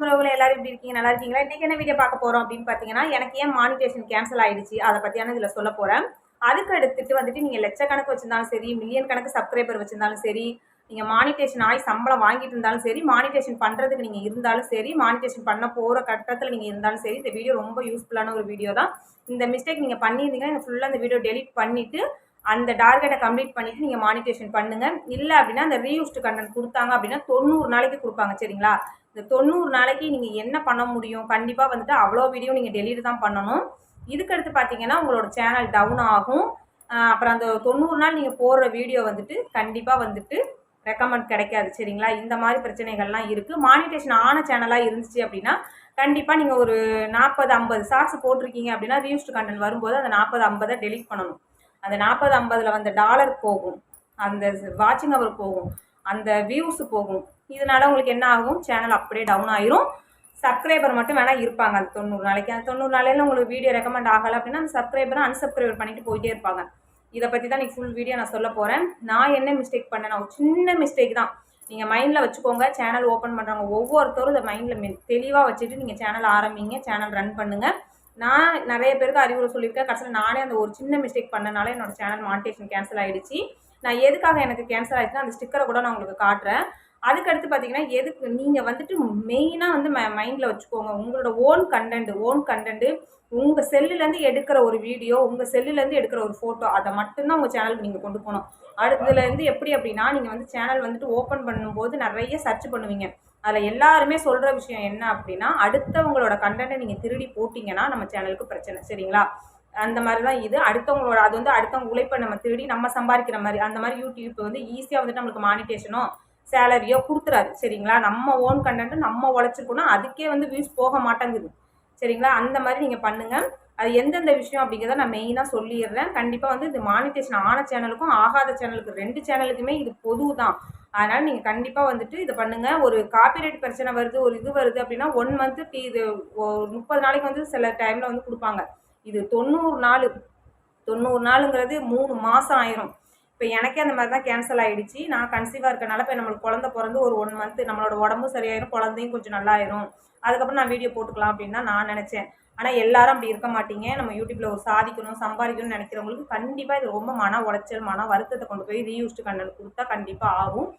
உறவுகளை எல்லாரும் எப்படி இருக்கீங்க? நல்லா இருக்கீங்களா? இன்னைக்கு என்ன வீடியோ பார்க்க போறோம் அப்படின்னு பார்த்தீங்கன்னா எனக்கு ஏன் மானிட்டேஷன் கேன்சல் ஆயிடுச்சு? அதை பத்தியான இதுல சொல்ல போறேன். அதுக்கு எடுத்துட்டு வந்துட்டு நீங்க லட்சக்கணக்கு வச்சிருந்தாலும் சரி மில்லியன் கணக்கு சப்ஸ்கிரைபர் வச்சிருந்தாலும் சரி நீங்க மானிட்டேஷன் ஆகி சம்பளம் வாங்கிட்டு இருந்தாலும் சரி மானிட்டேஷன் பண்றதுக்கு நீங்க இருந்தாலும் சரி மானிட்டேஷன் பண்ண போற கட்டத்தில் நீங்க இருந்தாலும் சரி இந்த வீடியோ ரொம்ப யூஸ்ஃபுல்லான ஒரு வீடியோ தான். இந்த மிஸ்டேக் நீங்க பண்ணியிருந்தீங்கன்னா ஃபுல்லாக இந்த வீடியோ டெலிட் பண்ணிட்டு அந்த டார்கெட்டை கம்ப்ளீட் பண்ணிட்டு நீங்கள் மானிட்டேஷன் பண்ணுங்க. இல்லை அப்படின்னா அந்த ரீயூஸ்டு கண்டென்ட் கொடுத்தாங்க அப்படின்னா தொண்ணூறு நாளைக்கு கொடுப்பாங்க சரிங்களா? இந்த தொண்ணூறு நாளைக்கு நீங்கள் என்ன பண்ண முடியும்? கண்டிப்பாக வந்துட்டு அவ்வளோ வீடியோ நீங்கள் டெலிட் தான் பண்ணணும். இதுக்கடுத்து பார்த்தீங்கன்னா உங்களோட சேனல் டவுன் ஆகும். அப்புறம் அந்த தொண்ணூறு நாள் நீங்கள் போடுற வீடியோ வந்துட்டு கண்டிப்பாக வந்துட்டு ரெக்கமெண்ட் கிடைக்காது சரிங்களா? இந்த மாதிரி பிரச்சனைகள்லாம் இருக்குது மானிட்டேஷன் ஆன சேனலாக இருந்துச்சு அப்படின்னா கண்டிப்பாக நீங்கள் ஒரு நாற்பது ஐம்பது ஷார்ட்ஸ் போட்டிருக்கீங்க அப்படின்னா ரீயூஸ்டு கண்டென்ட் வரும்போது அந்த நாற்பது ஐம்பதை டெலிட் பண்ணணும். அந்த நாற்பது ஐம்பதில் வந்த டாலர் போகும். அந்த வாட்சிங் அவர் போகும் அந்த வியூஸ் போகும். இதனால உங்களுக்கு என்ன ஆகும்? சேனல் அப்படியே டவுன் ஆயிரும். சப்ஸ்கிரைபர் மட்டும் வேணால் இருப்பாங்க அந்த தொண்ணூறு நாளைக்கு. அந்த தொண்ணூறு நாளையில் உங்களுக்கு வீடியோ ரெக்கமெண்ட் ஆகலை அப்படின்னா அந்த சப்ஸ்கிரைபரை அன்சப்ஸ்கிரைபர் பண்ணிட்டு போயிட்டே இருப்பாங்க. இதை பற்றி தான் இன்றைக்கி ஃபுல் வீடியோ நான் சொல்ல போகிறேன் நான் என்ன மிஸ்டேக் பண்ணேன்? ஒரு சின்ன மிஸ்டேக் தான். நீங்கள் மைண்டில் வச்சுக்கோங்க சேனல் ஓப்பன் பண்ணுறவங்க ஒவ்வொருத்தரும் இதை மைண்டில் தெளிவாக வச்சுட்டு நீங்கள் சேனல் ஆரம்பிங்க சேனல் ரன் பண்ணுங்கள் நான் நிறைய பேருக்கு அறிவுரை சொல்லியிருக்கேன். கடைசியில் நானே அந்த ஒரு சின்ன மிஸ்டேக் பண்ணனால என்னோட சேனல் மானிட்டேஷன் கேன்சல் ஆகிடுச்சு நான் எதுக்காக எனக்கு கேன்சல் ஆயிடுச்சுன்னா அந்த ஸ்டிக்கரை கூட நான் உங்களுக்கு காட்டுறேன். அதுக்கடுத்து பார்த்தீங்கன்னா எதுக்கு நீங்கள் வந்துட்டு மெயினாக வந்து ம மைண்டில் வச்சுக்கோங்க. உங்களோட ஓன் கண்டென்ட் ஓன் கண்டென்ட்டு உங்கள் செல்லுலேருந்து எடுக்கிற ஒரு வீடியோ உங்கள் செல்லுலேருந்து எடுக்கிற ஒரு ஃபோட்டோ அதை மட்டும்தான் உங்கள் சேனலுக்கு நீங்கள் கொண்டு போகணும். அடுத்ததுலேருந்து எப்படி அப்படின்னா நீங்கள் வந்து சேனல் வந்துட்டு ஓப்பன் பண்ணும்போது நிறைய சர்ச் பண்ணுவீங்க. அதில் எல்லாருமே சொல்கிற விஷயம் என்ன அப்படின்னா அடுத்தவங்களோட கண்டென்ட்டை நீங்கள் திருடி போட்டிங்கன்னா நம்ம சேனலுக்கு பிரச்சனை. சரிங்களா? அந்த மாதிரி தான் இது. அடுத்தவங்களோட அது வந்து அடுத்தவங்க உழைப்பை நம்ம திருடி நம்ம சம்பாதிக்கிற மாதிரி. அந்த மாதிரி யூடியூப் வந்து ஈஸியாக வந்துட்டு நம்மளுக்கு மானிட்டேஷனோ சேலரியோ கொடுத்துறாரு. சரிங்களா? நம்ம ஓன் கண்டென்ட்டு நம்ம உழைச்சிருக்கோம்னா அதுக்கே வந்து வியூஸ் போக மாட்டேங்குது. சரிங்களா? அந்த மாதிரி நீங்கள் பண்ணுங்கள் அது எந்தெந்த விஷயம் அப்படிங்கிறத நான் மெயினாக சொல்லிடுறேன். கண்டிப்பாக வந்து இது மானிட்டேஷன் ஆன சேனலுக்கும் ஆகாத சேனலுக்கு ரெண்டு சேனலுக்குமே இது பொது தான் அதனால் நீங்கள் கண்டிப்பாக வந்துட்டு இதை பண்ணுங்கள் ஒரு காப்பிரைட் பிரச்சனை வருது ஒரு இது வருது அப்படின்னா ஒன் மந்த்து இது ஒரு முப்பது நாளைக்கு வந்து சில டைமில் வந்து கொடுப்பாங்க. இது தொண்ணூறு நாள். தொண்ணூறு நாளுங்கிறது மூணு மாதம் ஆயிரும். இப்போ எனக்கே அந்த மாதிரி தான் கேன்சல் ஆகிடுச்சு நான் கன்சீவாக இருக்கனால இப்போ நம்மளுக்கு குழந்த பிறந்து ஒரு ஒன் மந்த்து நம்மளோட உடம்பும் சரியாயிரும் குழந்தையும் கொஞ்சம் நல்லாயிரும். அதுக்கப்புறம் நான் வீடியோ போட்டுக்கலாம் அப்படின்னு தான் நான் நினச்சேன். ஆனால் எல்லாரும் அப்படி இருக்க மாட்டீங்க. நம்ம யூடியூப்பில் ஒரு சாதிக்கணும் சம்பாதிக்கணும்னு நினைக்கிறவங்களுக்கு கண்டிப்பாக இது ரொம்ப மன உளைச்சல் மன வருத்தத்தை கொண்டு போய் ரீயூஸ்டு கண்டென்ட் கொடுத்தா கண்டிப்பாக ஆகும்.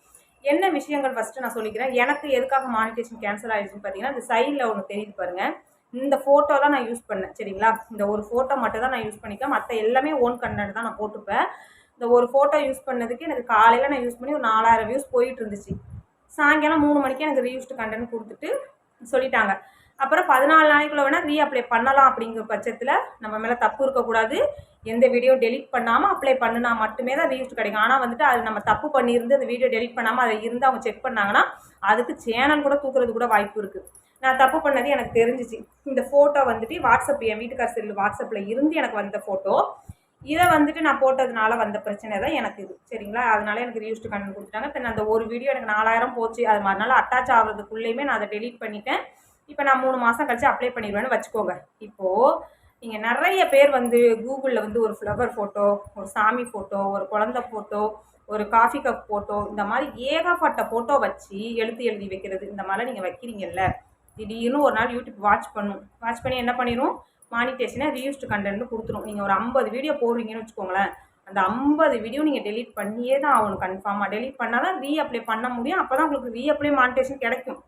என்ன விஷயங்கள் ஃபஸ்ட்டு நான் சொல்லிக்கிறேன். எனக்கு எதுக்காக மானிட்டேஷன் கேன்சல் ஆகிடுச்சுன்னு பார்த்தீங்கன்னா இந்த சைடில் ஒன்று தெரியுது பாருங்கள் இந்த ஃபோட்டோ தான் நான் யூஸ் பண்ணேன் சரிங்களா? இந்த ஒரு ஃபோட்டோ மட்டும் தான் நான் யூஸ் பண்ணிக்கேன் மற்ற எல்லாமே ஓன் கண்டென்ட் தான் நான் போட்டுப்பேன் இந்த ஒரு ஃபோட்டோ யூஸ் பண்ணதுக்கு எனக்கு காலையில் நான் யூஸ் பண்ணி ஒரு நாலாயிரம் வியூஸ் போயிட்டு இருந்துச்சு. சாயங்காலம் மூணு மணிக்கு எனக்கு ரீயூஸ்டு கண்டென்ட் கொடுத்துட்டு சொல்லிட்டாங்க. அப்புறம் பதினாலு நாளைக்குள்ள வேணால் ரீ அப்ளை பண்ணலாம் அப்படிங்கிற பட்சத்தில் நம்ம மேலே தப்பு இருக்கக்கூடாது. எந்த வீடியோ டெலிட் பண்ணாமல் அப்ளை பண்ணினா மட்டுமே தான் ரீயூஸ்ட் கிடைக்கும். ஆனால் வந்துட்டு அது நம்ம தப்பு பண்ணியிருந்து அந்த வீடியோ டெலிட் பண்ணாமல் அதை இருந்து அவங்க செக் பண்ணாங்கன்னா அதுக்கு சேனல் கூட தூக்குறது கூட வாய்ப்பு இருக்குது நான் தப்பு பண்ணது எனக்கு தெரிஞ்சிச்சு. இந்த ஃபோட்டோ வந்துட்டு வாட்ஸ்அப் என் வீட்டுக்கார் செல்லு வாட்ஸ்அப்பில் இருந்து எனக்கு வந்த ஃபோட்டோ இதை வந்துட்டு நான் போட்டதுனால வந்த பிரச்சனை தான் எனக்கு இது. சரிங்களா? அதனால எனக்கு ரீயூஸ்டு கண்டென்ட் கொடுத்துட்டாங்க. இப்போ அந்த ஒரு வீடியோ எனக்கு நாலாயிரம் போச்சு. அது மாதிரினால அட்டாச் ஆகிறதுக்குள்ளேயுமே நான் அதை டெலீட் பண்ணிட்டேன். இப்போ நான் மூணு மாதம் கழிச்சு அப்ளை பண்ணிடுவேன்னு வச்சுக்கோங்க. இப்போது நீங்கள் நிறைய பேர் வந்து கூகுளில் வந்து ஒரு ஃப்ளவர் ஃபோட்டோ ஒரு சாமி ஃபோட்டோ ஒரு குழந்த ஃபோட்டோ ஒரு காஃபி கப் ஃபோட்டோ இந்த மாதிரி ஏகப்பட்ட ஃபோட்டோ வச்சு எழுத்து எழுதி வைக்கிறது. இந்த மாதிரிலாம் நீங்கள் வைக்கிறீங்கல்ல? திடீர்னு ஒரு நாள் யூடியூப் வாட்ச் பண்ணும் வாட்ச் பண்ணி என்ன பண்ணிடும் மானிட்டேஷனை ரீயூஸ்டு கண்டென்ட் கொடுத்துரும். நீங்கள் ஒரு ஐம்பது வீடியோ போடுறீங்கன்னு வச்சுக்கோங்களேன். அந்த ஐம்பது வீடியோ நீங்கள் டெலிட் பண்ணியே தான் ஆகணும் கன்ஃபார்மாக டெலிட் பண்ணால் தான் ரீஅப்ளை பண்ண முடியும். அப்போ தான் உங்களுக்கு ரீஅப்ளை மானிட்டேஷன் கிடைக்கும்.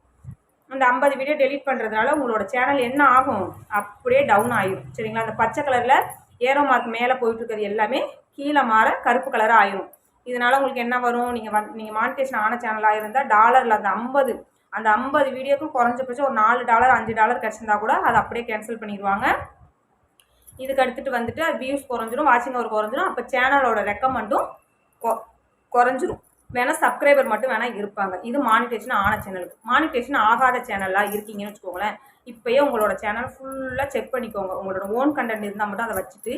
அந்த ஐம்பது வீடியோ டெலீட் பண்ணுறதுனால உங்களோட சேனல் என்ன ஆகும்? அப்படியே டவுன் ஆயிடும் சரிங்களா? அந்த பச்சை கலரில் ஏரோ மார்க் மேலே போயிட்டுருக்கிறது எல்லாமே கீழே மாற கருப்பு கலராக ஆயிரும். இதனால் உங்களுக்கு என்ன வரும்? நீங்கள் வந் நீங்கள் மானிட்டேஷன் ஆன சேனலாக இருந்தால் டாலரில் அந்த ஐம்பது அந்த ஐம்பது வீடியோக்கும் குறைஞ்சபட்சம் ஒரு நாலு டாலர் அஞ்சு டாலர் கிடச்சிருந்தா கூட அதை அப்படியே கேன்சல் பண்ணிடுவாங்க. இதுக்கு அடுத்துட்டு வந்துட்டு வியூஸ் குறைஞ்சிரும் வாட்சிங் அவர் குறைஞ்சிரும். அப்போ சேனலோட ரெக்கமெண்டும் கொ குறைஞ்சிரும். வேணால் சப்ஸ்கிரைபர் மட்டும் வேணால் இருப்பாங்க. இது மானிட்டேஷன் ஆன சேனலுக்கு மானிட்டேஷன் ஆகாத சேனலாக இருக்கீங்கன்னு வச்சுக்கோங்களேன். இப்போயே உங்களோட சேனல் ஃபுல்லாக செக் பண்ணிக்கோங்க. உங்களோட ஓன் கண்டென்ட் இருந்தால் மட்டும் அதை வச்சுட்டு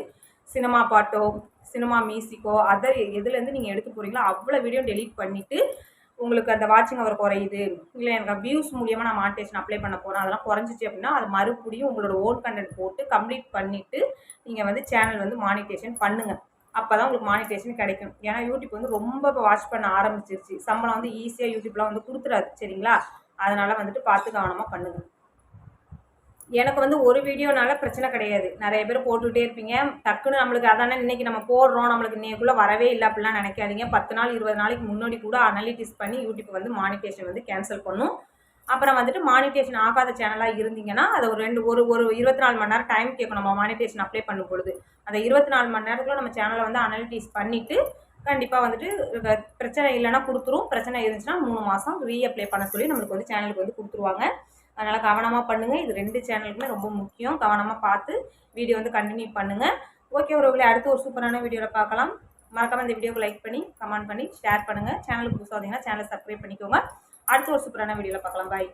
சினிமா பாட்டோ சினிமா மியூசிக்கோ அதர் எதுலேருந்து நீங்கள் எடுத்து போகிறீங்களோ அவ்வளோ வீடியோ டெலீட் பண்ணிவிட்டு உங்களுக்கு அந்த வாட்சிங் அவர் குறையுது இல்லை எனக்கு வியூஸ் மூலியமாக நான் மானிட்டேஷன் அப்ளை பண்ண போகிறேன் அதெல்லாம் குறைஞ்சிச்சு அப்படின்னா அது மறுபடியும் உங்களோட ஓன் கண்டென்ட் போட்டு கம்ப்ளீட் பண்ணிவிட்டு நீங்கள் வந்து சேனல் வந்து மானிட்டேஷன் பண்ணுங்கள் அப்போ தான் உங்களுக்கு மானிட்டேஷன் கிடைக்கும். ஏன்னா யூடியூப் வந்து ரொம்ப இப்போ வாட்ச் பண்ண ஆரம்பிச்சிருச்சு. சம்பளம் வந்து ஈஸியாக யூடியூப்லாம் வந்து கொடுத்துறாது சரிங்களா? அதனால் வந்துட்டு பார்த்து கவனமாக பண்ணுங்கள் எனக்கு வந்து ஒரு வீடியோனால பிரச்சனை கிடையாது. நிறைய பேர் போட்டுக்கிட்டே இருப்பீங்க. டக்குன்னு நம்மளுக்கு அதானே இன்னைக்கு நம்ம போடுறோம். நம்மளுக்கு இன்னைக்குள்ளே வரவே இல்லை அப்படிலாம் நினைக்காதீங்க. பத்து நாள் இருபது நாளைக்கு முன்னாடி கூட அனலிட்டிஸ் பண்ணி யூடியூப் வந்து மானிட்டேஷன் வந்து கேன்சல் பண்ணும். அப்புறம் வந்துட்டு மானிட்டேஷன் ஆகாத சேனலாக இருந்தீங்கன்னா அதை ஒரு ரெண்டு ஒரு ஒரு இருபத்தி நாலு மணி நேரம் டைம் கேட்கும். நம்ம மானிட்டேஷன் அப்ளை பண்ணும் பொழுது அந்த இருபத்தி நாலு மணி நேரத்துக்குள்ள நம்ம சேனலை வந்து அனலிட்டிஸ் பண்ணிவிட்டு கண்டிப்பாக வந்துட்டு பிரச்சனை இல்லைன்னா கொடுத்துரும். பிரச்சனை இருந்துச்சுன்னா மூணு மாதம் ரீஅப்ளை பண்ண சொல்லி நம்மளுக்கு வந்து சேனலுக்கு வந்து கொடுத்துருவாங்க. அதனால் கவனமாக பண்ணுங்கள் இது ரெண்டு சேனலுக்குமே ரொம்ப முக்கியம். கவனமாக பார்த்து வீடியோ வந்து கண்டினியூ பண்ணுங்கள் ஓகே ஒரு அடுத்து ஒரு சூப்பரான வீடியோவில் பார்க்கலாம். மறக்காமல் இந்த வீடியோக்கு லைக் பண்ணி கமெண்ட் பண்ணி ஷேர் பண்ணுங்கள் சேனலுக்கு புதுசாக வந்தீங்கன்னா சேனலை சப்ஸ்கிரைப் பண்ணிக்கோங்க. அடுத்து ஒரு சூப்பரான வீடியோவில் பார்க்கலாம். பாய்